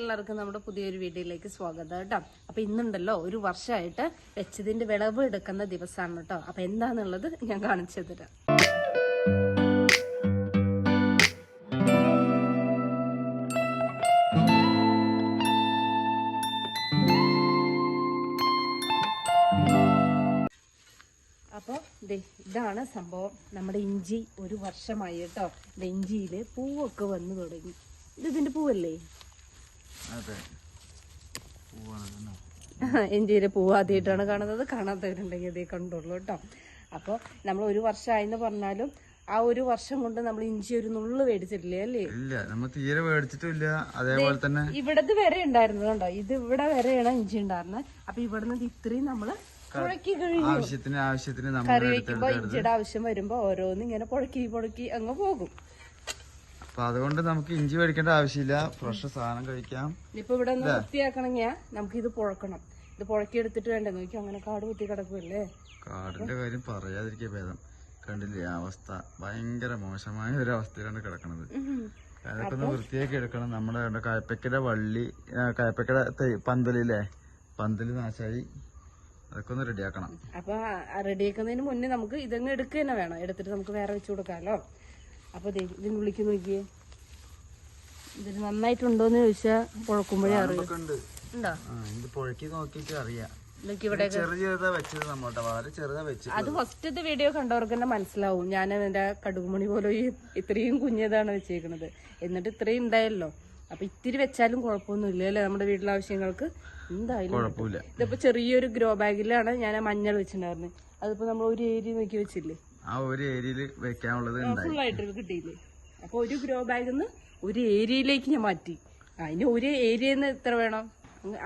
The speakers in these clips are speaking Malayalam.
എല്ലാവർക്കും നമ്മുടെ പുതിയൊരു വീഡിയോയിലേക്ക് സ്വാഗതം കേട്ടോ. അപ്പൊ ഇന്നുണ്ടല്ലോ ഒരു വർഷമായിട്ട് വെച്ചതിന്റെ വിളവ് എടുക്കുന്ന ദിവസമാണ് കേട്ടോ. അപ്പൊ എന്താന്നുള്ളത് ഞാൻ കാണിച്ചു തരാം. അപ്പോൾ ഇതാണ് സംഭവം. നമ്മുടെ ഇഞ്ചി ഒരു വർഷമായി കേട്ടോ. ഇഞ്ചിയിൽ പൂവൊക്കെ വന്നു തുടങ്ങി. ഇത് ഇതിന്റെ പൂവല്ലേ? അതെ. പൂവാണ് ഇഞ്ചിയിലെ പൂവ് ആദ്യമായിട്ടാണ് കാണുന്നത്. കാണാത്തവരുണ്ടെങ്കിൽ അതേ കണ്ടുള്ളൂ കേട്ടോ. അപ്പോൾ നമ്മൾ ഒരു വർഷമായെന്ന് പറഞ്ഞാലും ആ ഒരു വർഷം കൊണ്ട് നമ്മൾ ഇഞ്ചി ഒരു നുള്ളു മേടിച്ചിട്ടില്ലേ അല്ലേ? ഇല്ല നമ്മൾ തീരെ മേടിച്ചിട്ടില്ല. അതേപോലെ തന്നെ ഇവിടത് വരെ ഉണ്ടായിരുന്നത് കണ്ടോ? ഇത് ഇവിടെ വരെയാണ് ഇഞ്ചി ഉണ്ടായിരുന്നത്. അപ്പൊ ഇവിടുന്ന് ഇത് ഇത്രയും നമ്മൾ പുഴക്കി കഴിഞ്ഞു. കറി വെക്കുമ്പോ ഇഞ്ചിയുടെ ആവശ്യം വരുമ്പോ ഓരോന്ന് ഇങ്ങനെ പുഴക്കി പുഴക്കി അങ്ങ് പോകും. അപ്പൊ അതുകൊണ്ട് നമുക്ക് ഇഞ്ചി മേടിക്കേണ്ട ആവശ്യമില്ല. ഫ്രഷ് സാധനം കഴിക്കാം. ഇപ്പൊ ഇവിടെ ഒന്ന് വൃത്തിയാക്കണമെങ്കിൽ നമുക്ക് ഇത് പുഴക്കണം. ഇത് പുഴക്കി എടുത്തിട്ട് വേണ്ടേ? നോക്കി അങ്ങനെ കാട് കുത്തി കിടക്കുമല്ലേ കാടിന്റെ കാര്യം പറയാതിരിക്കുക ഭേദം. കണ്ടില്ലേ അവസ്ഥ? ഭയങ്കര മോശമായ ഒരു അവസ്ഥയിലാണ് കിടക്കുന്നത് അതൊക്കെ ഒന്ന് വൃത്തിയാക്കി എടുക്കണം. നമ്മുടെ കയപ്പക്കയുടെ വള്ളി കയപ്പക്കയുടെ പന്തലില്ലേ? പന്തൽ നാശായി. അതൊക്കെ ഒന്ന് റെഡിയാക്കണം. അപ്പൊ റെഡിയാക്കുന്നതിന് മുന്നേ നമുക്ക് ഇതങ്ങ് എടുക്കുക തന്നെ വേണം. എടുത്തിട്ട് നമുക്ക് വേറെ വെച്ചു കൊടുക്കാമല്ലോ. അപ്പൊ ദേ ഇതിന് വിളിക്ക് നോക്കിയേ. ഇതിന് നന്നായിട്ടുണ്ടോന്ന് ചോദിച്ചാൽ പുഴക്കുമ്പോഴേ അറിയും. ഉണ്ട്? ഇത് പുഴക്കി നോക്കിയിട്ട് അറിയാം. അത് ഫസ്റ്റത്തെ വീഡിയോ കണ്ടവർക്ക് തന്നെ മനസ്സിലാവും. ഞാൻ എന്റെ കടുകുമണി പോലെ ഇത്രയും കുഞ്ഞതാണ് വെച്ചേക്കണത്. എന്നിട്ട് ഇത്രയും ഉണ്ടായല്ലോ അപ്പൊ ഇത്തിരി വെച്ചാലും കുഴപ്പമൊന്നുമില്ല അല്ലേ നമ്മുടെ വീട്ടിലെ ആവശ്യങ്ങൾക്ക്? എന്തായാലും ഇതിപ്പോ ചെറിയൊരു ഗ്രോ ബാഗിലാണ് ഞാൻ മഞ്ഞൾ വെച്ചിട്ടുണ്ടായിരുന്നത് അതിപ്പോ നമ്മൾ ഒരു ഏരിയ നോക്കി വെച്ചില്ലേ? ആ ഒരു ഏരിയയിൽ വെക്കാനുള്ളത് കിട്ടിയില്ലേ? അപ്പൊ ഒരു ഗ്രോ ബാഗിൽ നിന്ന് ഒരു ഏരിയയിലേക്ക് ഞാൻ മാറ്റി. അതിന് ഒരു ഏരിയ എത്ര വേണം?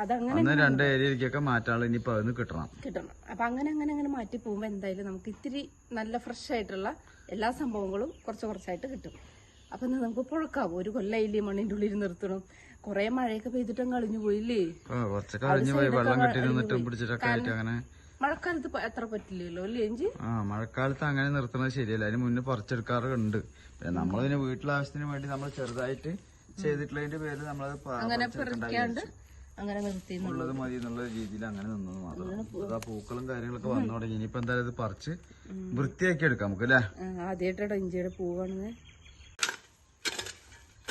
അതങ്ങനെ രണ്ട് ഏരിയയിലേക്കൊക്കെ മാറ്റാനുള്ള ഇനിയിപ്പോ അതിന് കിട്ടണം. കിട്ടണം. അപ്പൊ അങ്ങനെ അങ്ങനെ അങ്ങനെ മാറ്റി പോകുമ്പോൾ എന്തായാലും നമുക്ക് ഇത്തിരി നല്ല ഫ്രഷ് ആയിട്ടുള്ള എല്ലാ സംഭവങ്ങളും കുറച്ച് കുറച്ചായിട്ട് കിട്ടും. അപ്പൊ നമുക്ക് പുഴക്കാവും ഒരു കൊല്ലയില്ലേ മണ്ണിന്റെ ഉള്ളിൽ നിർത്തണം. കൊറേ മഴയൊക്കെ പെയ്തിട്ടും കളിഞ്ഞു പോയില്ലേ? കുറച്ചൊക്കെ കഴിഞ്ഞ് പോയി. വെള്ളം കെട്ടി നിന്നിട്ടും പിടിച്ചിട്ടൊക്കെ ആയിട്ട് അങ്ങനെ മഴക്കാലത്ത് എത്ര അത്ര പറ്റില്ലല്ലോ അല്ലേ എഞ്ചി? ആ മഴക്കാലത്ത് അങ്ങനെ നിർത്തുന്നത് ശരിയല്ല. അതിന് മുന്നേ പറിച്ചെടുക്കാറുണ്ട് നമ്മളതിന് നമ്മളിതിന് വീട്ടിലാവശ്യത്തിന് വേണ്ടി നമ്മൾ ചെറുതായിട്ട് ചെയ്തിട്ടുള്ളതിന്റെ പേര് നമ്മളത് അങ്ങനെ പറിക്കാണ്ട് അങ്ങനെ നിർത്തി ഉള്ളത് മതി എന്നുള്ള രീതിയിൽ അങ്ങനെ നിന്നത് മാത്രം. പൂക്കളും കാര്യങ്ങളൊക്കെ വന്നു തുടങ്ങി. ഇനിയിപ്പോ എന്തായാലും ഇത് പറിച്ച് വൃത്തിയാക്കി എടുക്കാം നമുക്ക് അല്ലേ? ആദ്യമായിട്ടാണ് ഇഞ്ചിയുടെ പൂവാണെന്ന്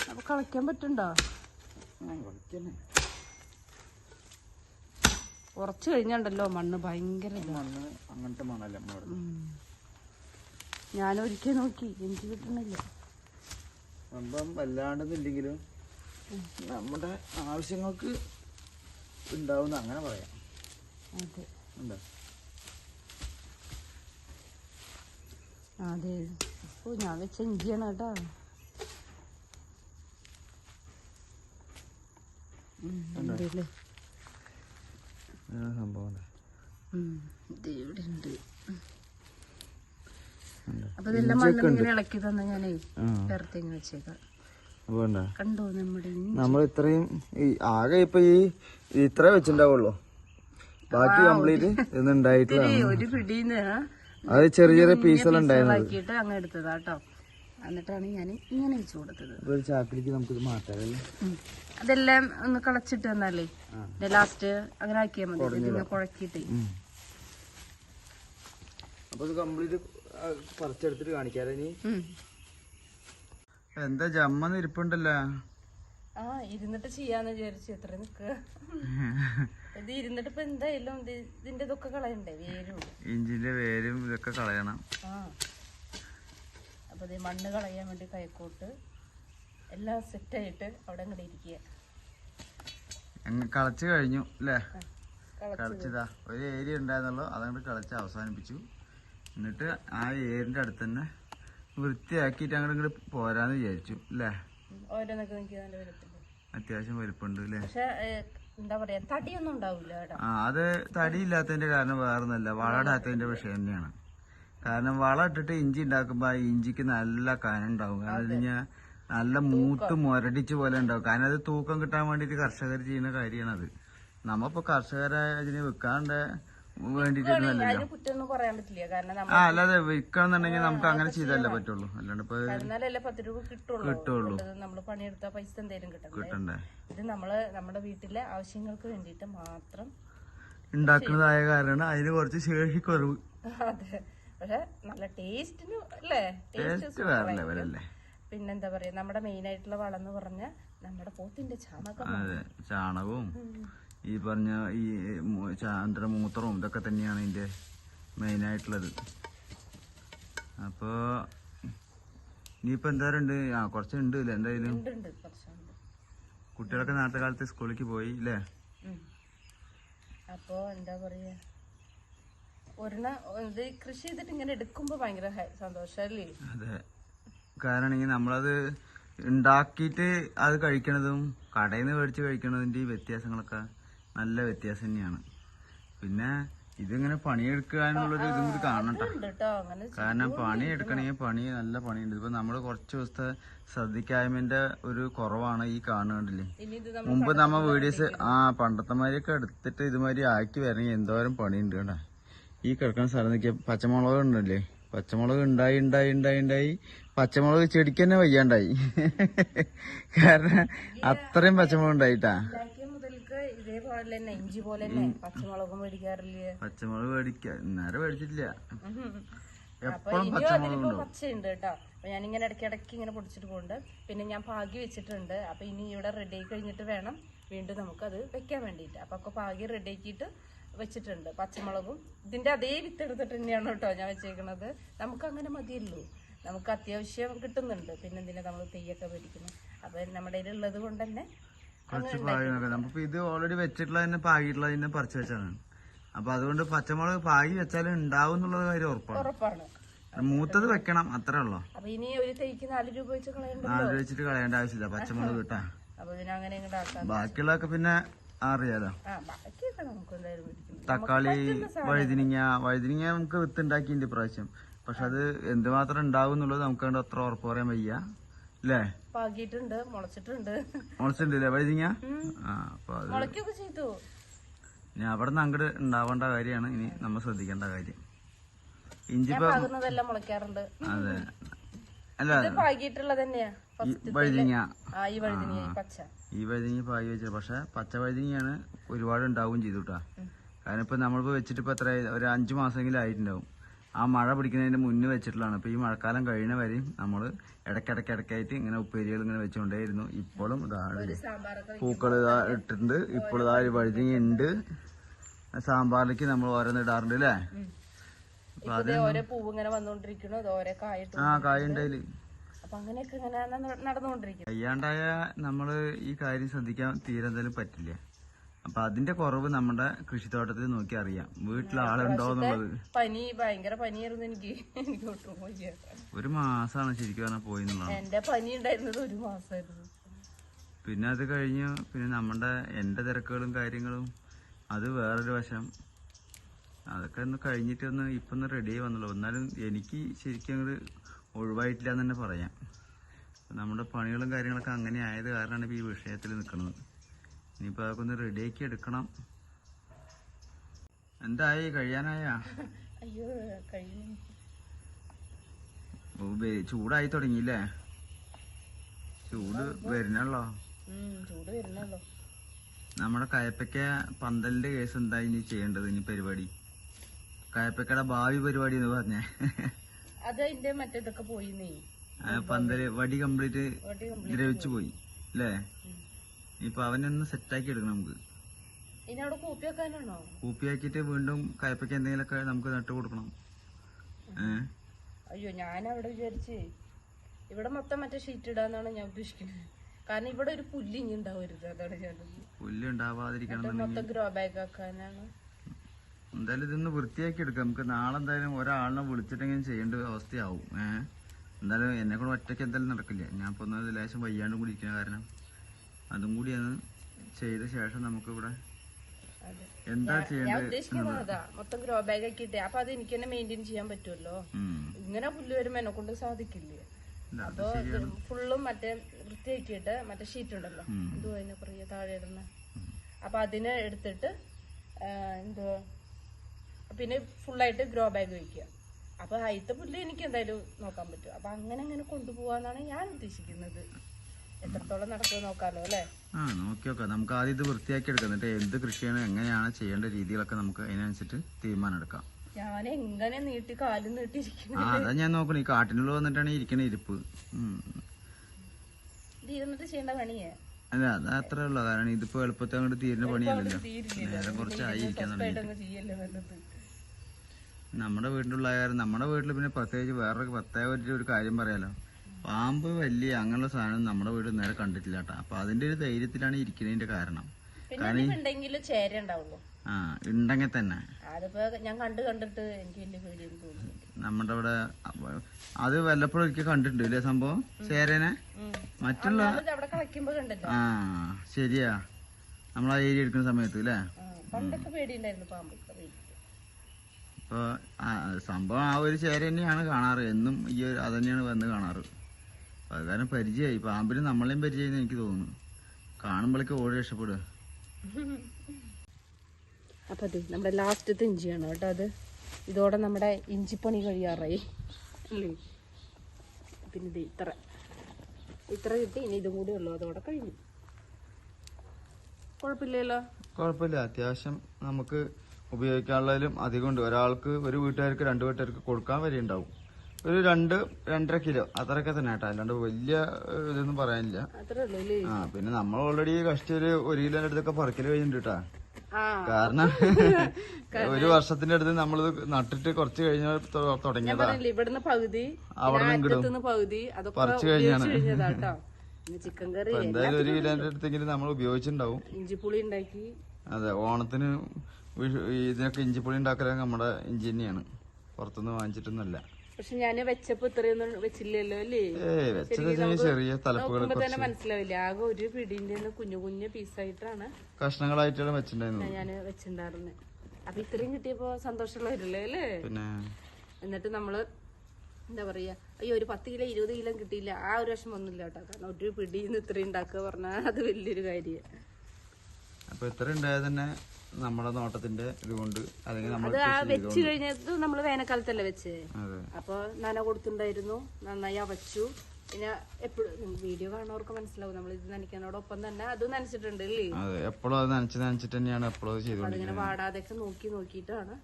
അപ്പൊ കളിക്കാൻ പറ്റണ്ടോ? കുറച്ച് കഴിഞ്ഞുണ്ടല്ലോ മണ്ണ് ഭയങ്കര. മണ്ണ് അങ്ങനത്തെ മണല്ല ഒരിക്കൽ നോക്കി എനിക്ക് കിട്ടണില്ല. സംഭവം വല്ലാണ്ടെന്നില്ലെങ്കിലും നമ്മുടെ ആവശ്യങ്ങൾക്ക് ഉണ്ടാവുന്ന അങ്ങനെ പറയാം. അതെ. അതെ. ഓ ഞാൻ വെച്ച ഇഞ്ചിയാണ് കേട്ടോ. ഉണ്ടല്ലേ? സംഭവം ഇത് ഇവിടെ ഉണ്ട്. ഉണ്ട്. അപ്പൊ ഇതെല്ലാം മണ്ണിൽ ഇങ്ങനെ ഇളക്കി തന്നെ ഞാനേ പുറത്തേക്ക് വെച്ചേക്കാം. കണ്ടോ നമ്മുടെ നമ്മൾ ഇത്രയും ഈ ആകെ ഇപ്പൊ ഈ ഇത്ര വെച്ചിണ്ടാവുള്ളൂ. ബാക്കി കംപ്ലീറ്റ് ഇന്ന് ഉണ്ടായിട്ടില്ല ഒരു പിടിന്ന് അത് ചെറിയ ചെറിയ പീസുകൾ ഉണ്ടായിരുന്നു അങ്ങ് എടുത്തതാ കേട്ടോ. എന്നിട്ടാണ് ഞാൻ ഇങ്ങനെ വെച്ച് കൊടുത്തത്. ഒരു ചാക്കിലേക്ക്. അതെല്ലാം ഒന്ന് കളച്ചിട്ട് തന്നാലേ ലാസ്റ്റ് അങ്ങനെ ആക്കിയാൽ മതി. ഇതിങ്ങനെ കുഴക്കിയിട്ട്. അപ്പൊ ഇത് കംപ്ലീറ്റ് പറിച്ചെടുത്തിട്ട്. എന്താ ജമ്മന്ന് ഇരിപ്പുണ്ടല്ലോ ആ ഇരുന്നിട്ട് ചെയ്യാന്ന് വിചാരിച്ചു എത്ര നിക്കുക ഇത് ഇരുന്നിട്ട് ഇപ്പൊ എന്തായാലും ഇതിന്റെ ഇതൊക്കെ കളയണ്ടേ? വേരും ഇഞ്ചിന്റെ വേരും ഇതൊക്കെ കളയണം. ആ. അപ്പൊ ഇത് മണ്ണ് കളയാൻ വേണ്ടി കൈക്കോട്ട് എല്ലാം സെറ്റായിട്ട് അവിടെ അങ്ങോട്ട് ഇരിക്കുക അങ്ങ് കളച്ച് കഴിഞ്ഞു അല്ലേ കളച്ചതാ. ഒരു ഏരിയ ഉണ്ടായിരുന്നല്ലോ അതങ്ങോട്ട് കളിച്ച് അവസാനിപ്പിച്ചു. എന്നിട്ട് ആ ഏരിന്റെ അടുത്ത് തന്നെ വൃത്തിയാക്കിയിട്ട് അങ്ങോട്ട് ഇങ്ങോട്ട് പോരാന്ന് വിചാരിച്ചു അല്ലേ അത്യാവശ്യം വലുപ്പുണ്ട് അല്ലേ എന്താ പറയാ തടിയൊന്നും ഉണ്ടാവില്ല ആ അത് തടിയില്ലാത്തതിന്റെ കാരണം വേറെ ഒന്നല്ല വളടാത്തതിന്റെ വിഷയം തന്നെയാണ്. കാരണം വളം ഇട്ടിട്ട് ഇഞ്ചി ഉണ്ടാക്കുമ്പോ ആ ഇഞ്ചിക്ക് നല്ല കനം ഉണ്ടാവും. കാരണം കഴിഞ്ഞാൽ നല്ല മൂത്ത് മുരടിച്ച് പോലെ ഉണ്ടാവും. കാരണം അത് തൂക്കം കിട്ടാൻ വേണ്ടിയിട്ട് കർഷകർ ചെയ്യുന്ന കാര്യമാണ് അത് നമ്മപ്പോ കർഷകരെ വിൽക്കാണ്ട് അതിന് വെക്കാണ്ട് ആ അല്ലാതെ വിൽക്കണമെന്നുണ്ടെങ്കിൽ നമുക്ക് അങ്ങനെ ചെയ്തല്ലേ പറ്റുള്ളൂ. അല്ലാണ്ട് ഇപ്പൊ കിട്ടുള്ളൂ. കിട്ടുള്ളൂ. നമ്മൾ പണിയെടുത്ത പൈസ എന്തെങ്കിലും കിട്ടണ്ടേ? കിട്ടണ്ടേ? ഇത് നമ്മൾ നമ്മുടെ വീട്ടിലെ ആവശ്യങ്ങൾക്ക് വേണ്ടിട്ട് മാത്രം ഉണ്ടാക്കുന്നതായ കാരണം അതിന് കുറച്ച് ശേഷി കുറവ് അതെ. പക്ഷെ നല്ല ടേസ്റ്റിന് അല്ലേ? ടേസ്റ്റ് പിന്നെന്താ പറയാ നമ്മുടെ മെയിൻ ആയിട്ടുള്ള വളം എന്ന് പറഞ്ഞ നമ്മുടെ പോത്തിന്റെ ചാണകം. ചാണകവും ഈ പറഞ്ഞ ഈ മൂ- ചാന്ദ്ര മൂത്രവും ഇതൊക്കെ തന്നെയാണ് ഇതിന്റെ മെയിൻ ആയിട്ടുള്ളത്. അപ്പോ ഇനിയിപ്പോ എന്താറുണ്ട് ആ കുറച്ചുണ്ട് ഇല്ലേ എന്തായാലും? കുട്ടികളൊക്കെ നേരത്തെ കാലത്ത് സ്കൂളിലേക്ക് പോയി അല്ലേ. അപ്പോ എന്താ പറയാ? ഒരെണ്ണ ഇത് കൃഷി ചെയ്തിട്ട് ഇങ്ങനെ എടുക്കുമ്പോ ഭയങ്കര ഹ- സന്തോഷല്ലേ? അതെ. കാരണം ഈ നമ്മളത് ഉണ്ടാക്കിയിട്ട് അത് കഴിക്കണതും കടയിൽ നിന്ന് മേടിച്ച് കഴിക്കണതിന്റെ ഈ വ്യത്യാസങ്ങളൊക്കെ നല്ല വ്യത്യാസം തന്നെയാണ്. പിന്നെ ഇതിങ്ങനെ പണിയെടുക്കാനുള്ളൊരു ഇതും കൂടി കാണണം ട്ടോ. ഉണ്ട് കേട്ടോ അങ്ങനെ കാരണം പണി എടുക്കണമെങ്കിൽ പണി നല്ല പണിയുണ്ട്. ഇപ്പൊ നമ്മൾ കുറച്ച് ദിവസത്തെ ശ്രദ്ധിക്കായ്മന്റെ ഒരു കുറവാണ് ഈ നമ്മൾ മുമ്പ് നമ്മ വീഡിയോസ് ആ പണ്ടത്തെ മാതിരിയൊക്കെ എടുത്തിട്ട് ഇതുമാതിരി ആക്കി വരണമെങ്കിൽ എന്തോരം പണിയുണ്ട് കേട്ടാ ഈ കിടക്കുന്ന സ്ഥലം നിൽക്കിയ പച്ചമുളക് ഉണ്ടല്ലേ? പച്ചമുളക് ഉണ്ടായി ഉണ്ടായി ഉണ്ടായി ഉണ്ടായി. പച്ചമുളക് ചെടിക്ക് തന്നെ വയ്യാണ്ടായി. കാരണം അത്രയും പച്ചമുളക് ഉണ്ടായിട്ടാ. പച്ചമുളകും മേടിക്ക നേരെ മേടിച്ചിട്ടില്ല. എപ്പോഴും പച്ചമുളക് കേട്ടോ. ഞാനിങ്ങനെ ഇടയ്ക്ക് ഇടയ്ക്ക് ഇങ്ങനെ പൊടിച്ചിട്ട് പോകുന്നുണ്ട് പിന്നെ ഞാൻ പാകി വെച്ചിട്ടുണ്ട്. അപ്പൊ ഇനി ഇവിടെ റെഡി ആയി കഴിഞ്ഞിട്ട് വേണം വീണ്ടും നമുക്കത് വെക്കാൻ വേണ്ടിയിട്ട്. അപ്പൊ പാകി റെഡി ആക്കിയിട്ട് വെച്ചിട്ടുണ്ട് പച്ചമുളകും. ഇതിന്റെ അതേ വിത്തെടുത്തിട്ട് തന്നെയാണ് കേട്ടോ ഞാൻ വെച്ചേക്കുന്നത് നമുക്ക് അങ്ങനെ മതിയല്ലോ. നമുക്ക് അത്യാവശ്യം കിട്ടുന്നുണ്ട്. പിന്നെ എന്തിനാ നമ്മൾ തെയ്യൊക്കെ മേടിക്കുന്നത് അപ്പൊ നമ്മുടെ കയ്യിലുള്ളത് കൊണ്ട് തന്നെ ഇത് ഓൾറെഡി വെച്ചിട്ടുള്ള തന്നെ പാകിയിട്ടുള്ള തന്നെ പറിച്ചു വെച്ചാണ്. അപ്പൊ അതുകൊണ്ട് പച്ചമുളക് പാകി വെച്ചാലും ഉണ്ടാവും എന്നുള്ളത് കാര്യം ഉറപ്പാണ്. മൂത്തത് വെക്കണം അത്രേ ഉള്ളൂ. അപ്പൊ ഇനി ഒരു തൈക്ക് നാല് രൂപ വെച്ച് കളയണ്ട നാല് വെച്ചിട്ട് കളയേണ്ട ആവശ്യമില്ല. പച്ചമുളക് കിട്ടാ ബാക്കിയുള്ളതൊക്കെ പിന്നെ അറിയാലോ? തക്കാളി വഴുതിനിങ്ങ വഴുതിനിങ്ങ നമുക്ക് വിത്ത് ഉണ്ടാക്കിയിട്ടുണ്ട് ഇപ്രാവശ്യം. പക്ഷെ അത് എന്തുമാത്രം ഉണ്ടാവും എന്നുള്ളത് നമുക്ക് അങ്ങോട്ട് അത്ര ഉറപ്പ് പറയാൻ വയ്യ. അല്ലേ പാകിയിട്ടുണ്ട് മുളച്ചിട്ടുണ്ട്. മുളച്ചിട്ടുണ്ട് അല്ലേ വഴുതിനിങ്ങ ആ അപ്പൊ അത് മുളയ്ക്കൊക്കെ ചെയ്തു. ഇനി അവിടെ നിന്ന് അങ്ങോട്ട് ഉണ്ടാവേണ്ട കാര്യമാണ്. ഇനി നമ്മൾ ശ്രദ്ധിക്കേണ്ട കാര്യം. ഇഞ്ചി ഇപ്പൊ പാകുന്നതെല്ലാം അതെ. ഇത് പാകിയിട്ടുള്ളത് തന്നെയാ. ആ ഈ വഴുതിനി ഈ പച്ച. ഈ പാകി വെച്ചത് പക്ഷെ പച്ച വഴുതിങ്ങയാണ് ഒരുപാട് ഉണ്ടാവും ചെയ്തു കേട്ടാ കാരണം ഇപ്പൊ നമ്മളിപ്പോ വെച്ചിട്ട് ഇപ്പൊ എത്ര ഒരു അഞ്ചു മാസമെങ്കിലും ആയിട്ടുണ്ടാവും. ആ മഴ പിടിക്കുന്നതിന് മുന്നേ വെച്ചിട്ടുള്ളതാണ്. അപ്പൊ ഈ മഴക്കാലം കഴിയുന്ന വരെയും നമ്മൾ ഇടയ്ക്കിടയ്ക്ക് ഇടയ്ക്കായിട്ട് ഇങ്ങനെ ഉപ്പേരികൾ ഇങ്ങനെ വെച്ചുകൊണ്ടേയിരുന്നു. ഇപ്പോഴും പൂക്കൾ ഇതാ ഇട്ടിട്ടുണ്ട്. ഇപ്പോൾ ഇതാ ഒരു വഴുതിങ്ങ ഉണ്ട് സാമ്പാറിലേക്ക് നമ്മൾ ഓരോന്ന് ഇടാറുണ്ട് അല്ലേ ഓരോ പൂവ് ഇങ്ങനെ വന്നോണ്ടിരിക്കണു. ഓരോ കായിട്ട് ആ കായ ഉണ്ടായിൽ അപ്പൊ അങ്ങനെയൊക്കെ ഇങ്ങനെ നടന്നുകൊണ്ടിരിക്കുന്നു നമ്മൾ ഈ കാര്യം ശ്രദ്ധിക്കാൻ തീരെ എന്തായാലും പറ്റില്ല. അപ്പൊ അതിന്റെ കുറവ് നമ്മുടെ കൃഷിത്തോട്ടത്തിൽ നോക്കി അറിയാം. വീട്ടിൽ ആളുണ്ടോ എന്നുള്ളത്. പനി ഭയങ്കര പനിയായിരുന്നു എനിക്ക്. എനിക്ക് ഒട്ടും ഒരു മാസമാണ് ശരിക്കും പറഞ്ഞാൽ പോയി എന്റെ പനി ഉണ്ടായിരുന്നത് ഒരു മാസമായിരുന്നു പിന്നെ അത് കഴിഞ്ഞു പിന്നെ നമ്മുടെ എന്റെ തിരക്കുകളും കാര്യങ്ങളും അത് വേറൊരു വശം. അതൊക്കെ ഒന്ന് കഴിഞ്ഞിട്ട് ഒന്ന് ഇപ്പൊ ഒന്ന് റെഡി ആയി വന്നുള്ളൂ എന്നാലും എനിക്ക് ശരിക്കും അങ്ങോട്ട് ഒഴിവായിട്ടില്ല എന്ന് തന്നെ പറയാം നമ്മുടെ പണികളും കാര്യങ്ങളൊക്കെ അങ്ങനെ ആയത് കാരണമാണ് ഇപ്പൊ ഈ വിഷയത്തിൽ നിൽക്കുന്നത് ഇനിയിപ്പോൾ അതൊക്കെ ഒന്ന് റെഡിയാക്കി എടുക്കണം. എന്തായി? കഴിയാനായ? അയ്യോ ചൂടായി തുടങ്ങിയില്ലേ? ചൂട് വരുന്നല്ലോ ചൂട് വരുന്നല്ലോ നമ്മുടെ കയപ്പയ്ക്ക പന്തലിന്റെ കേസ് എന്താ ഇനി ചെയ്യേണ്ടത്? ഇനി പരിപാടി? കയപ്പക്കയുടെ ഭാവി പരിപാടി എന്ന് പറഞ്ഞേ. അത് അതിന്റെ മറ്റേതൊക്കെ പോയി നീ ആ പന്തൽ വടി കംപ്ലീറ്റ് ദ്രവിച്ചു പോയി അല്ലേ ഇപ്പൊ അവനൊന്ന് സെറ്റാക്കി എടുക്കണം നമുക്ക്. കൂപ്പിയാക്കിട്ട് വീണ്ടും കയപ്പയ്ക്ക് എന്തെങ്കിലുമൊക്കെ നമുക്ക് നട്ടു കൊടുക്കണം. അയ്യോ ഞാൻ അവിടെ വിചാരിച്ച് ഇവിടെ മൊത്തം മറ്റേ ഷീറ്റ് ഇടാന്നാണ് ഞാൻ ഉദ്ദേശിക്കുന്നത്. കാരണം ഇവിടെ ഒരു പുല്ലിങ്ങി ഉണ്ടാവരുത് അതാണ് ഞാൻ പുല്ല് ഉണ്ടാവാതിരിക്കണം മൊത്തം ഗ്രോ ബാഗ് ആക്കാനാണ്. എന്തായാലും ഇതൊന്ന് വൃത്തിയാക്കി എടുക്കാം. നമുക്ക് നാളെ എന്തായാലും ഒരാളിനെ വിളിച്ചിട്ടെങ്കിലും ചെയ്യേണ്ട അവസ്ഥയാവും. ഏഹ് എന്തായാലും എന്നെ കൂടെ ഒറ്റയ്ക്ക് എന്തായാലും നടക്കില്ല. ഞാൻ ഇപ്പോൾ ഒന്ന് ലേശം വയ്യാണ്ടും കൂടി ഇരിക്കുന്ന കാരണം അതും കൂടി ഒന്ന് ചെയ്ത ശേഷം നമുക്കിവിടെ എന്താ ചെയ്യേണ്ടത് മൊത്തം ഗ്രോ ബാഗ് ഒക്കെ ഇട്ടേ. അപ്പൊ അത് എനിക്ക് തന്നെ മെയിന്റെയിൻ ചെയ്യാൻ പറ്റുമല്ലോ. ഇങ്ങനെ പുല്ല് വരുമ്പോ എന്നെ കൊണ്ട് സാധിക്കില്ലേ? അപ്പൊ ഫുള്ളും മറ്റേ വൃത്തിയാക്കിയിട്ട് മറ്റേ ഷീറ്റ് ഉണ്ടല്ലോ. എന്തോ അതിനെ പറയാ താഴെ ഇടുന്ന. അപ്പൊ അതിനെ എടുത്തിട്ട് എന്തോ പിന്നെ ഫുള്ളായിട്ട് ഗ്രോ ബാഗ് വയ്ക്കുക അപ്പൊ അയിത്ത പുല്ല് എനിക്ക് എന്തായാലും നോക്കാൻ പറ്റും. അപ്പൊ അങ്ങനെ അങ്ങനെ കൊണ്ടുപോവാന്നാണ് ഞാൻ ഉദ്ദേശിക്കുന്നത്. എത്രത്തോളം നടക്കുക നോക്കാലോ അല്ലേ? ആ നോക്കി നോക്കാം. നമുക്ക് ആദ്യം ഇത് വൃത്തിയാക്കി എടുക്കാം. എന്നിട്ട് എന്ത് കൃഷിയാണ് എങ്ങനെയാണ് ചെയ്യേണ്ട രീതികളൊക്കെ നമുക്ക് അതിനനുസരിച്ച് തീരുമാനം എടുക്കാം. ഞാൻ എങ്ങനെ നീട്ടി കാലും നീട്ടിയിരിക്കുന്നു ആ അതാ ഞാൻ നോക്കണം. ഈ കാട്ടിനുള്ളിൽ വന്നിട്ടാണ് ഇരിക്കണ ഇരിപ്പ്. ഉം. ചെയ്യേണ്ട പണിയേ? അല്ല അത് അത്രേ ഉള്ളൂ. കാരണം ഇതിപ്പോ എളുപ്പത്തിൽ അങ്ങോട്ട് തീരുന്ന പണിയല്ലല്ലോ. നേരം നേരെ കുറച്ചായി ഇരിക്കാൻ തുടങ്ങി നമ്മുടെ വീട്ടിലുള്ള കാര്യം നമ്മുടെ വീട്ടിൽ പിന്നെ പ്രത്യേകിച്ച് വേറൊരു പ്രത്യേക ഒരു- കാര്യം പറയാലോ. പാമ്പ് വലിയ അങ്ങനെയുള്ള സാധനം നമ്മുടെ വീട്ടിൽ നേരെ കണ്ടിട്ടില്ല കേട്ടോ. അപ്പൊ അതിന്റെ ഒരു ധൈര്യത്തിലാണ് ഇരിക്കുന്നതിന്റെ കാരണം. ഉണ്ടെങ്കിൽ ചേര ഉണ്ടാവുള്ളൂ. ആ ഉണ്ടെങ്കിൽ തന്നെ. അതിപ്പോ ഞാൻ കണ്ട് കണ്ടിട്ട് എനിക്ക് വലിയ പേടിയൊന്നും തോന്നുന്നില്ല. നമ്മുടെ ഇവിടെ അത് വല്ലപ്പോഴും ഒരിക്കൽ കണ്ടിട്ടുണ്ട് ഇല്ലേ സംഭവം? ചേരനെ? മറ്റുള്ള ആ ശരിയാ. നമ്മൾ ആ ഏരിയ എടുക്കുന്ന സമയത്ത് അല്ലേ ആ, പണ്ടൊക്കെ പേടിയുണ്ടായിരുന്നു പാമ്പ്. ഇപ്പൊ സംഭവം ആ ഒരു ചേര തന്നെയാണ് കാണാറ്. എന്നും ഈ ഒരു- അത് തന്നെയാണ് വന്ന് കാണാറ്. അത് കാരണം പരിചയമായി. പാമ്പിന് നമ്മളെയും പരിചയം എനിക്ക് തോന്നുന്നു. കാണുമ്പോഴേക്ക് ഓടി രക്ഷപ്പെടുക. അപ്പൊ അതെ നമ്മുടെ ലാസ്റ്റത്തെ ഇഞ്ചിയാണ് കേട്ടോ അത്. ഇതോടെ നമ്മുടെ ഇഞ്ചിപ്പണി കഴിയാറായി. അല്ലേ? പിന്നെ ഇത് ഇത്ര. ഇത്ര കിട്ടി. ഇനി ഇതും കൂടി ഉള്ളു. അതോടെ കഴിഞ്ഞു. കുഴപ്പമില്ലല്ലോ? കുഴപ്പമില്ല. അത്യാവശ്യം നമുക്ക് ഉപയോഗിക്കാനുള്ളതിലും അധികം ഉണ്ട് ഒരാൾക്ക് ഒരു വീട്ടുകാർക്ക് രണ്ട് വീട്ടുകാർക്ക് കൊടുക്കാൻ വരെ ഉണ്ടാവും. ഒരു രണ്ട് രണ്ടര കിലോ അത്രയൊക്കെ തന്നെ കേട്ടോ. അല്ലാണ്ട് വലിയ ഇതൊന്നും പറയാനില്ല. ആ പിന്നെ നമ്മൾ ഓൾറെഡി കഷ്ടി ഒരു ഒരു കിലോന്റെ അടുത്തൊക്കെ പറക്കൽ കഴിഞ്ഞിട്ട് കേട്ടാ. കാരണം ഒരു വർഷത്തിന്റെ അടുത്ത് നമ്മളിത് നട്ടിട്ട് കുറച്ച് കഴിഞ്ഞാൽ തൊ- തുടങ്ങിയതാ. ഇവിടുന്ന് പകുതി അവിടെ പകുതി അതൊക്കെ കഴിഞ്ഞാണ്. ചിക്കൻ കറി എന്തായാലും ഒരു കിലോന്റെ അടുത്തെങ്കിലും നമ്മൾ ഉപയോഗിച്ചിട്ടുണ്ടാവും. ഇഞ്ചിപ്പുളി ഉണ്ടാക്കി. അതെ ഓണത്തിന് ഇതിനൊക്കെ ഇഞ്ചിപ്പൊടി ഉണ്ടാക്കലൊക്കെ നമ്മുടെ ഇഞ്ചി തന്നെയാണ്. പുറത്തുനിന്ന് വാങ്ങിച്ചിട്ടൊന്നുമല്ല. പക്ഷെ ഞാൻ വെച്ചപ്പോ ഇത്രയൊന്നും വെച്ചില്ലല്ലോ അല്ലേ? ചെറിയ തന്നെ മനസ്സിലാവില്ല. ആകെ ഒരു പിടിന്റെ കുഞ്ഞു കുഞ്ഞു പീസായിട്ടാണ് കഷ്ണങ്ങളായിട്ടാണ് വെച്ചിട്ടുണ്ടായിരുന്നു ഞാൻ വെച്ചിട്ടുണ്ടായിരുന്നു. അപ്പൊ ഇത്രയും കിട്ടിയപ്പോ സന്തോഷമുള്ളവരല്ലേ അല്ലേ? പിന്നെ? എന്നിട്ട് നമ്മൾ എന്താ പറയാ അയ്യോ ഒരു പത്ത് കിലോ ഇരുപത് കിലോ കിട്ടിയില്ല. ആ ഒരു വിഷമം ഒന്നുമില്ല കേട്ടോ. കാരണം ഒരു പിടിയിൽ ഇത്രയും ഉണ്ടാക്കുക പറഞ്ഞാൽ അത് വലിയൊരു കാര്യമാണ് അപ്പൊ ഇത്ര ഉണ്ടായത് തന്നെ നമ്മുടെ നോട്ടത്തിന്റെ ഇതുകൊണ്ട് അല്ലെങ്കിൽ നമ്മൾ അത് ആ വെച്ച് കഴിഞ്ഞത് നമ്മൾ വേനൽക്കാലത്തല്ലേ വെച്ചേ? അതെ. അപ്പൊ നന കൊടുത്തിട്ടുണ്ടായിരുന്നു നന്നായി അവച്ചു. പിന്നെ എപ്പോഴും വീഡിയോ കാണുന്നവർക്ക് മനസ്സിലാവും നമ്മൾ ഇത് നനയ്ക്കാനോടൊപ്പം തന്നെ അത് നനച്ചിട്ടുണ്ട് അല്ലേ? അതെ എപ്പോഴും അത് നനച്ച് നനച്ചിട്ട് തന്നെയാണ് എപ്പോഴും അത് ചെയ്തുകൊണ്ടിരിക്കുന്നത് അതിങ്ങനെ വാടാതെയൊക്കെ നോക്കി നോക്കിയിട്ടാണ്.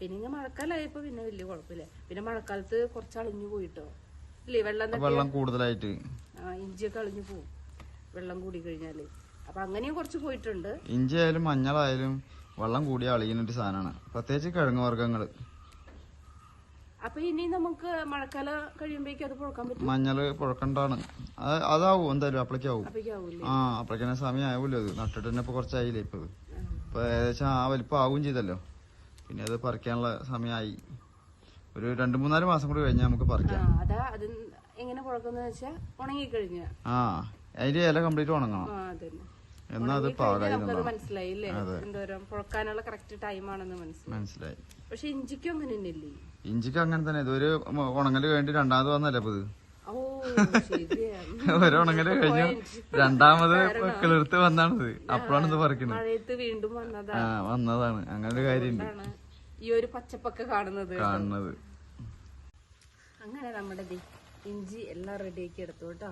പിന്നെ ഇങ്ങനെ മഴക്കാലമായപ്പോ പിന്നെ വലിയ കുഴപ്പമില്ല. പിന്നെ മഴക്കാലത്ത് കുറച്ച് അളിഞ്ഞു പോയിട്ടോ? ഇല്ലേ വെള്ളം വെള്ളം കൂടുതലായിട്ട്. ആ, ഇഞ്ചിയൊക്കെ അളിഞ്ഞു പോവും. വെള്ളം കൂടി കഴിഞ്ഞാൽ. അപ്പൊ അങ്ങനെയും കുറച്ച് പോയിട്ടുണ്ട്. ഇഞ്ചി ആയാലും മഞ്ഞളായാലും വെള്ളം കൂടി അളിയുന്ന ഒരു സാധനമാണ് പ്രത്യേകിച്ച് കിഴങ്ങ് വർഗങ്ങൾ. അപ്പൊ ഇനി നമുക്ക് മഴക്കാലം കഴിയുമ്പോഴേക്കും അത് പുഴക്കാൻ പറ്റും? മഞ്ഞൾ പുഴക്കണ്ടാണ് അത് അതാവും എന്തായാലും അപ്പളേക്ക് ആവും അപ്പോഴേക്കാവൂല്ലേ ആ അപ്പളേക്കന്നെ സമയം ആവൂല്ലോ അത്? നട്ടിട്ട് തന്നെ ഇപ്പൊ കുറച്ചായില്ലേ ഇപ്പൊ. ഇത്. ഇപ്പൊ ഏകദേശം ആ വലിപ്പം ആവും ചെയ്തല്ലോ. പിന്നെ അത് പറിക്കാനുള്ള സമയമായി ഒരു രണ്ടു മൂന്നാൽ മാസം കൂടി കഴിഞ്ഞാൽ നമുക്ക് ആ പറിക്കാം അതാ അത് എങ്ങനെ പുഴക്കുന്ന വെച്ചാ ഉണങ്ങി കഴിഞ്ഞ ആ അതിന്റെ ഇല കംപ്ലീറ്റ് ഉണങ്ങണം. ആ അതന്നെ. എന്നാ അത് പാകായി മനസ്സിലായില്ലേ. മനസ്സിലായി അല്ലേ എന്തോരം പുഴക്കാനുള്ള കറക്റ്റ് ടൈമാണെന്ന് മനസ്സിലായി. മനസ്സിലായി. പക്ഷെ ഇഞ്ചിക്കും അങ്ങനെ തന്നെയല്ലേ ഇഞ്ചിക്ക് അങ്ങനെ തന്നെ. ഇതൊരു ഉണങ്ങൽ വേണ്ടി രണ്ടാമത് വന്നല്ലേ ഇപ്പൊ ഇത്? ഒരു ഉണങ്ങൽ കഴിഞ്ഞു രണ്ടാമത് കിളിർത്ത് വന്നാണിത് അപ്പോഴാണ് ഇത് പറിക്കുന്നത് വീണ്ടും ആ വന്നതാണ്. അങ്ങനെ ഒരു കാര്യമുണ്ട് ഈ ഒരു പച്ചപ്പൊക്കെ കാണുന്നത് കാണുന്നത്. അങ്ങനെ നമ്മുടെ ഇഞ്ചി എല്ലാം റെഡിയാക്കി എടുത്തു കേട്ടോ.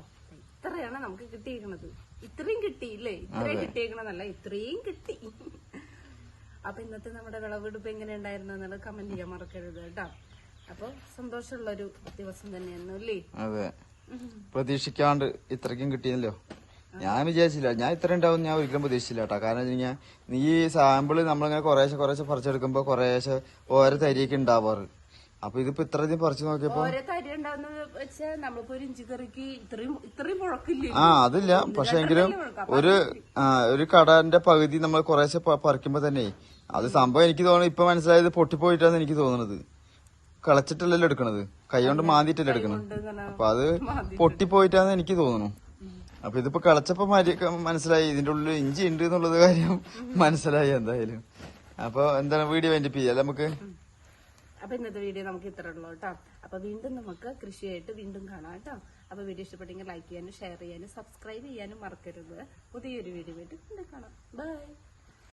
ഇത്രയാണ് നമുക്ക് കിട്ടിയിരിക്കണത് ഇത്രയും കിട്ടിയില്ലേ ഇത്രയും കിട്ടിയേക്കണമെന്നല്ല ഇത്രയും കിട്ടി. അപ്പൊ ഇന്നത്തെ നമ്മുടെ വിളവെടുപ്പ് എങ്ങനെ ഉണ്ടായിരുന്നു എന്നുള്ളത് കമന്റ് ചെയ്യാൻ മറക്കരുത് കേട്ടോ. അപ്പൊ സന്തോഷമുള്ള ഒരു ദിവസം തന്നെയായിരുന്നു അല്ലേ? അതെ. പ്രതീക്ഷിക്കാണ്ട് ഇത്രയ്ക്കും കിട്ടിയല്ലോ. ഞാൻ വിചാരിച്ചില്ല ഞാൻ ഇത്ര ഉണ്ടാവും ഞാൻ ഒരിക്കലും പ്രതീക്ഷിച്ചില്ല കേട്ടോ. കാരണം വെച്ച് കഴിഞ്ഞാൽ നീ ഈ സാമ്പിൾ നമ്മളിങ്ങനെ കുറേശ്ശെ കുറേശ്ശെ പറിച്ചെടുക്കുമ്പോൾ കുറേശ്ശെ ഓരോ തരിയൊക്കെ ഉണ്ടാവാറ്. അപ്പൊ ഇതിപ്പോ ഇത്ര അധികം പറിച്ചു നോക്കിയപ്പോ ഓരോ തരി ഉണ്ടാവുന്നത് വെച്ചാൽ നമ്മളിപ്പോ ഒരു ഇഞ്ചി കറിക്ക് ഇത്രയും ഇത്രയും ആ അതില്ല. പക്ഷെ എങ്കിലും ഒരു ആ, ഒരു കടന്റെ പകുതി നമ്മൾ കുറേശ്ശെ പ- പറിക്കുമ്പോ തന്നെ അത് സംഭവം എനിക്ക് തോന്നുന്നു ഇപ്പൊ മനസ്സിലായത് പൊട്ടിപ്പോയിട്ടാന്ന് എനിക്ക് തോന്നുന്നത്. കളച്ചിട്ടല്ലല്ലോ എടുക്കണത്. കൈ കൊണ്ട് മാന്തിയിട്ടല്ലേ എടുക്കണത്. ഇങ്ങനെ അപ്പൊ അത് പൊട്ടിപ്പോയിട്ടാന്ന് എനിക്ക് തോന്നുന്നു. അപ്പൊ ഇതിപ്പോ കളച്ചപ്പോ മാറ്റി മനസ്സിലായി. ഇതിന്റെ ഉള്ളിൽ ഇഞ്ചി ഉണ്ട് എന്നുള്ളത് കാര്യം മനസ്സിലായി എന്തായാലും. അപ്പൊ എന്താണ് വീഡിയോ വേണ്ടി ചെയ്യാം നമുക്ക്? അപ്പൊ ഇന്നത്തെ വീഡിയോ നമുക്ക് ഇത്ര ഉള്ളൂ കേട്ടോ. അപ്പൊ വീണ്ടും നമുക്ക് കൃഷിയായിട്ട് വീണ്ടും കാണാം കേട്ടോ. അപ്പൊ വീഡിയോ ഇഷ്ടപ്പെട്ടെങ്കിൽ ലൈക്ക് ചെയ്യാനും ഷെയർ ചെയ്യാനും സബ്സ്ക്രൈബ് ചെയ്യാനും മറക്കരുത്. പുതിയൊരു വീഡിയോ ആയിട്ട് വീണ്ടും കാണാം. ബൈ